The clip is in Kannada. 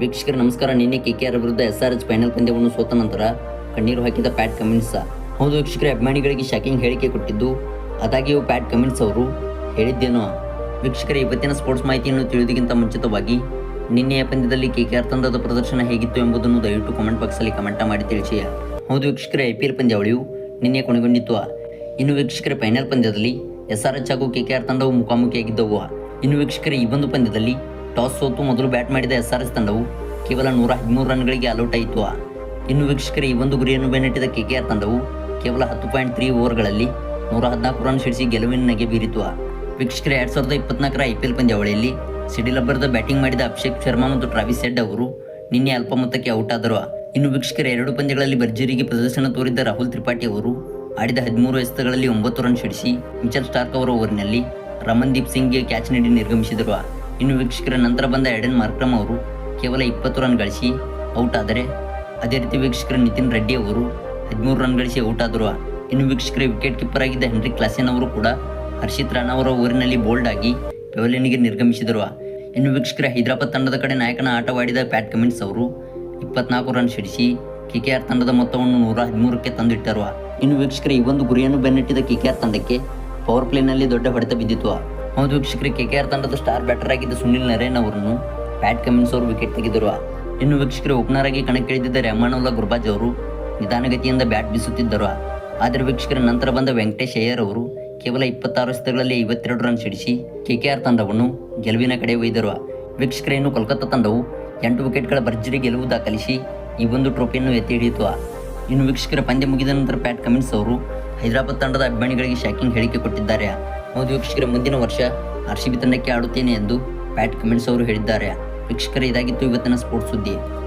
ವೀಕ್ಷಕರ, ನಮಸ್ಕಾರ. ನಿನ್ನೆ ಕೆ ಕೆ ಆರ್ ವಿರುದ್ಧ ಎಸ್ ಆರ್ ಎಚ್ ಫೈನಲ್ ಪಂದ್ಯವನ್ನು ಸೋತ ನಂತರ ಕಣ್ಣೀರು ಹಾಕಿದ ಪ್ಯಾಟ್ ಕಮಿನ್ಸ್ ಹೌದು ವೀಕ್ಷಕರ, ಅಭಿಮಾನಿಗಳಿಗೆ ಶಾಕಿಂಗ್ ಹೇಳಿಕೆ ಕೊಟ್ಟಿದ್ದು. ಅದಾಗಿಯೂ ಪ್ಯಾಟ್ ಕಮಿನ್ಸ್ ಅವರು ಹೇಳಿದ್ದೇನೋ. ವೀಕ್ಷಕರ, ಇವತ್ತಿನ ಸ್ಪೋರ್ಟ್ಸ್ ಮಾಹಿತಿಯನ್ನು ತಿಳಿಯೋದಕ್ಕಿಂತ ಮುಂಚಿತವಾಗಿ ನಿನ್ನೆಯ ಪಂದ್ಯದಲ್ಲಿ ಕೆ ಕೆ ಆರ್ ತಂಡದ ಪ್ರದರ್ಶನ ಹೇಗಿತ್ತು ಎಂಬುದನ್ನು ದಯವಿಟ್ಟು ಕಮೆಂಟ್ ಬಾಕ್ಸಲ್ಲಿ ಕಮೆಂಟ್ ಮಾಡಿ ತಿಳಿಸಿಯ ಹೌದು ವೀಕ್ಷಕರ, ಐ ಪಿ ಎಲ್ ಪಂದ್ಯಾವಳಿಯು ನಿನ್ನೆ ಕೊನೆಗೊಂಡಿತ್ತು. ಇನ್ನು ವೀಕ್ಷಕರ ಫೈನಲ್ ಪಂದ್ಯದಲ್ಲಿ ಎಸ್ ಆರ್ ಎಚ್ ಹಾಗೂ ಕೆ ಕೆ ಆರ್ ತಂಡವು ಮುಖಾಮುಖಿಯಾಗಿದ್ದವು. ಇನ್ನು ವೀಕ್ಷಕರ, ಈ ಒಂದು ಪಂದ್ಯದಲ್ಲಿ ಟಾಸ್ ಸೋತು ಮೊದಲು ಬ್ಯಾಟ್ ಮಾಡಿದ ಎಸ್ ಆರ್ ಎಸ್ ತಂಡವು ಕೇವಲ ನೂರ ಹದಿಮೂರು ರನ್ಗಳಿಗೆ ಅಲೌಟ್ ಆಯಿತು. ಇನ್ನು ವೀಕ್ಷಕರ, ಈ ಒಂದು ಗುರಿಯನ್ನು ಬೆನ್ನಟ್ಟಿದ ಕೆ ಕೆ ಆರ್ ತಂಡವು ಕೇವಲ ಹತ್ತು ಪಾಯಿಂಟ್ ತ್ರೀ ಓವರ್ಗಳಲ್ಲಿ ನೂರ ಹದಿನಾಲ್ಕು ರನ್ ಸಿಡಿಸಿ ಗೆಲುವಿನ ನಗೆ ಬೀರಿತು. ವೀಕ್ಷಕರ, ಎರಡು ಸಾವಿರದ ಇಪ್ಪತ್ನಾಲ್ಕರ ಐ ಪಿ ಎಲ್ ಪಂದ್ಯಾವಳಿಯಲ್ಲಿ ಸಿಡಿಲಬ್ಬರದ ಬ್ಯಾಟಿಂಗ್ ಮಾಡಿದ ಅಭಿಷೇಕ್ ಶರ್ಮಾ ಮತ್ತು ಟ್ರಾವಿಸ್ ಹೆಡ್ ಅವರು ನಿನ್ನೆ ಅಲ್ಪ ಮೊತ್ತಕ್ಕೆ ಔಟ್ ಆದರು. ಇನ್ನು ವೀಕ್ಷಕರ, ಎರಡು ಪಂದ್ಯಗಳಲ್ಲಿ ಭರ್ಜರಿಗೆ ಪ್ರದರ್ಶನ ತೋರಿದ್ದ ರಾಹುಲ್ ತ್ರಿಪಾಠಿ ಅವರು ಆಡಿದ ಹದಿಮೂರು ಎಸೆತಗಳಲ್ಲಿ ಒಂಬತ್ತು ರನ್ ಸಿಡಿಸಿ ಮಿಚಲ್ ಸ್ಟಾರ್ಕ್ ಅವರ ಓವರ್ನಲ್ಲಿ ರಮನ್ದೀಪ್ ಸಿಂಗ್ಗೆ ಕ್ಯಾಚ್ ನೀಡಿ ನಿರ್ಗಮಿಸಿದರು. ಇನ್ನು ವೀಕ್ಷಕರ ನಂತರ ಬಂದ ಎಡನ್ ಮಾರ್ಕ್ರಮ್ ಅವರು ಕೇವಲ ಇಪ್ಪತ್ತು ರನ್ ಗಳಿಸಿ ಔಟ್ ಆದರೆ, ಅದೇ ರೀತಿ ವೀಕ್ಷಕರ ನಿತಿನ್ ರೆಡ್ಡಿ ಅವರು ಹದಿಮೂರು ರನ್ ಗಳಿಸಿ ಔಟ್ ಆದರು. ಇನ್ನು ವೀಕ್ಷಕರ ವಿಕೆಟ್ ಕೀಪರ್ ಆಗಿದ್ದ ಹೆನ್ರಿ ಕ್ಲಾಸೆನ್ ಅವರು ಕೂಡ ಹರ್ಷಿತ್ ರಾಣಾ ಅವರ ಊರಿನಲ್ಲಿ ಬೋಲ್ಡ್ ಆಗಿ ಪೆವಲಿಯನ್ಗೆ ನಿರ್ಗಮಿಸಿದರು. ಇನ್ನು ವೀಕ್ಷಕರ ಹೈದರಾಬಾದ್ ತಂಡದ ಕಡೆ ನಾಯಕನ ಆಟವಾಡಿದ ಪ್ಯಾಟ್ ಕಮಿನ್ಸ್ ಅವರು ಇಪ್ಪತ್ನಾಲ್ಕು ರನ್ ಸಿಡಿಸಿ ಕೆಕೆಆರ್ ತಂಡದ ಮೊತ್ತವನ್ನು ನೂರ ಹದಿಮೂರಕ್ಕೆ ತಂದಿಟ್ಟರು. ಇನ್ನು ವೀಕ್ಷಕರ ಈ ಒಂದು ಗುರಿಯನ್ನು ಬೆನ್ನಟ್ಟಿದ ಕೆಕೆಆರ್ ತಂಡಕ್ಕೆ ಪವರ್ ಪ್ಲೇನಲ್ಲಿ ದೊಡ್ಡ ಹೊಡೆತ ಬಿದ್ದಿತು. ಹೌದು ಕೆ ಆರ್ ತಂಡದ ಸ್ಟಾರ್ ಬ್ಯಾಟರ್ ಆಗಿದ್ದ ಸುನಿಲ್ ನರೇನ್ ಅವರನ್ನು ಪ್ಯಾಟ್ ಕಮಿನ್ಸ್ ಅವರು ವಿಕೆಟ್ ತೆಗೆದರು ಇನ್ನು ವೀಕ್ಷಕರು ಓಪನರ್ ಆಗಿ ಕಣಕ್ಕಿಳಿದಿದ್ದ ರೆಹಮಾನುಲ್ಲಾ ಗುರ್ಬಾಜ್ ಅವರು. ನಿಧಾನಗತಿಯಿಂದ ಬ್ಯಾಟ್ ಬೀಸುತ್ತಿದ್ದರು. ಆದರೆ ವೀಕ್ಷಕರ ನಂತರ ಬಂದ ವೆಂಕಟೇಶ್ ಅಯ್ಯರ್ ಅವರು ಕೇವಲ ಇಪ್ಪತ್ತಾರು ಎಸೆತಗಳಲ್ಲಿ ಐವತ್ತೆರಡು ರನ್ ಸಿಡಿಸಿ ಆರ್ ತಂಡವನ್ನು ಗೆಲುವಿನ ಕಡೆ ಒಯ್ದರು. ವೀಕ್ಷಕರ, ಇನ್ನು ಕೋಲ್ಕತ್ತಾ ತಂಡವು ಎಂಟು ವಿಕೆಟ್ಗಳ ಭರ್ಜರಿ ಗೆಲುವು ದಾಖಲಿಸಿ ಈ ಒಂದು ಟ್ರೋಫಿಯನ್ನು ಎತ್ತಿ ಹಿಡಿಯಿತು. ಇನ್ನು ವೀಕ್ಷಕರ ಪಂದ್ಯ ಮುಗಿದ ನಂತರ ಪ್ಯಾಟ್ ಕಮಿನ್ಸ್ ಅವರು ಹೈದರಾಬಾದ್ ತಂಡದ ಅಭಿಮಾನಿಗಳಿಗೆ ಶಾಕಿಂಗ್ ಹೇಳಿಕೆ ಕೊಟ್ಟಿದ್ದಾರೆ. ಹೌದು ವೀಕ್ಷಕರ ಮುಂದಿನ ವರ್ಷ ಆರ್ ಸಿ ಬಿ ತಂಡಕ್ಕೆ ಆಡುತ್ತೇನೆ ಎಂದು ಪ್ಯಾಟ್ ಕಮೆಂಟ್ಸ್ ಅವರು ಹೇಳಿದ್ದಾರೆ. ವೀಕ್ಷಕರ, ಇದಾಗಿತ್ತು ಇವತ್ತಿನ ಸ್ಪೋರ್ಟ್ಸ್ ಸುದ್ದಿ.